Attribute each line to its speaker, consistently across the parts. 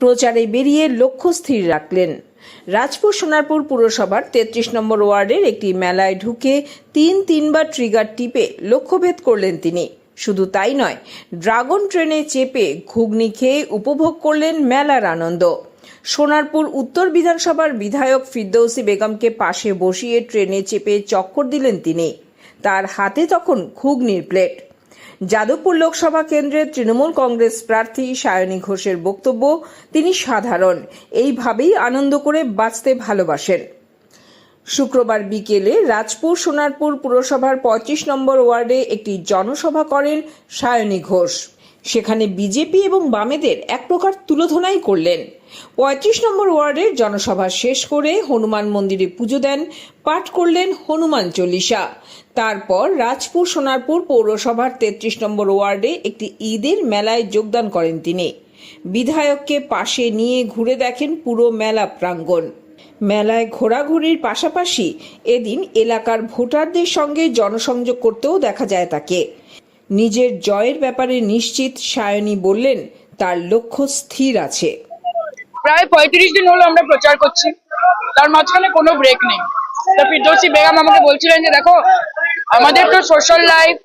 Speaker 1: প্রচারে বেরিয়ে লক্ষ্য স্থির রাখলেন। রাজপুর সোনারপুর পুরসভার তেত্রিশ নম্বর ওয়ার্ডের একটি মেলায় ঢুকে তিন তিনবার ট্রিগার টিপে লক্ষ্যভেদ করলেন তিনি। শুধু তাই নয়, ড্রাগন ট্রেনে চেপে ঘুগনি খেয়ে উপভোগ করলেন মেলার আনন্দ। সোনারপুর উত্তর বিধানসভার বিধায়ক ফিরদৌসি বেগমকে পাশে বসিয়ে ট্রেনে চেপে চক্কর দিলেন তিনি। তার হাতে তখন ঘুগনির প্লেট। যাদবপুর লোকসভা কেন্দ্রের তৃণমূল কংগ্রেস প্রার্থী সায়নী ঘোষের বক্তব্য, তিনি সাধারণ। এইভাবেই আনন্দ করে বাঁচতে ভালোবাসেন। শুক্রবার বিকেলে রাজপুর সোনারপুর পুরসভার পঁয়ত্রিশ নম্বর ওয়ার্ডে একটি জনসভা করেন সায়নী ঘোষ। সেখানে বিজেপি এবং বামেদের এক প্রকার তুলোধনাই করলেন। পঁয়ত্রিশ নম্বর ওয়ার্ডের জনসভা শেষ করে হনুমান মন্দিরে পুজো দেন, পাঠ করলেন হনুমান চল্লিশা। তারপর রাজপুর সোনারপুর পৌরসভার তেত্রিশ নম্বর ওয়ার্ডে একটি ঈদের মেলায় যোগদান করেন তিনি। বিধায়ককে পাশে নিয়ে ঘুরে দেখেন পুরো মেলা প্রাঙ্গণ। মেলায় ঘোরাঘুরির পাশাপাশি এদিন এলাকার ভোটারদের সঙ্গে জনসংযোগ করতেও দেখা যায় তাকে। নিজের জয়ের ব্যাপারে নিশ্চিত সায়নী বললেন, তার লক্ষ্য স্থির আছে।
Speaker 2: প্রায় পঁয়ত্রিশ দিন হলো আমরা প্রচার করছি। তার মাঝখানে কোনো ব্রেক নেই। তো ফিরদৌসি বেগম আমাকে বলছিলেন যে, দেখো, আমাদের তো সোশ্যাল লাইফ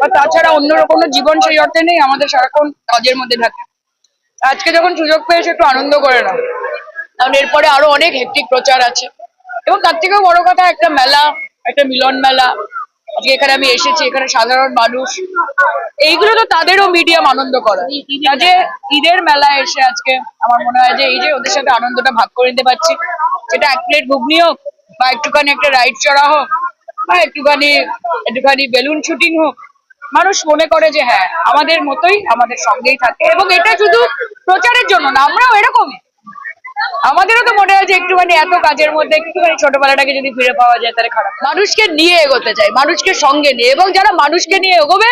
Speaker 2: বা তাছাড়া অন্য কোনো জীবন সেই অর্থে নেই, আমাদের সারাক্ষণ কাজের মধ্যে থাকে। আজকে যখন সুযোগ পেয়েছে একটু আনন্দ করে নাও। কারণ এরপরে আরও অনেক হেক্টিক প্রচার আছে। এবং তার থেকেও বড় কথা, একটা মেলা, একটা মিলন মেলা আজকে এখানে আমি এসেছি, এখানে সাধারণ মানুষ। এইগুলো তো তাদেরও মিডিয়াম আনন্দ করা। কাজে ঈদের মেলায় এসে আজকে আমার মনে হয় যে এই যে ওদের সাথে আনন্দটা ভাগ করে নিতে পারছি। সেটা এক প্লেট ঘুগনি হোক বা একটুখানি একটা রাইড চড়া হোক বা একটুখানি একটুখানি বেলুন শুটিং হোক, মানুষ মনে করে যে হ্যাঁ আমাদের মতোই আমাদের সঙ্গেই থাকে। এবং এটা শুধু প্রচারের জন্য না, আমরাও এরকমই আমাদেরও তো মনে হয় যে একটুখানি এত কাজের মধ্যে একটুখানি ছোটবেলাটাকে যদি ফিরে পাওয়া যায় তাহলে খারাপ। মানুষকে নিয়ে এগোতে চাই, মানুষকে সঙ্গে নিয়ে। এবং যারা মানুষকে নিয়ে এগোবে,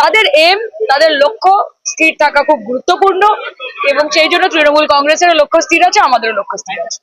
Speaker 2: তাদের এম তাদের লক্ষ্য স্থির থাকা খুব গুরুত্বপূর্ণ। এবং সেই জন্য তৃণমূল কংগ্রেসের লক্ষ্য স্থির আছে, আমাদেরও লক্ষ্য স্থির আছে।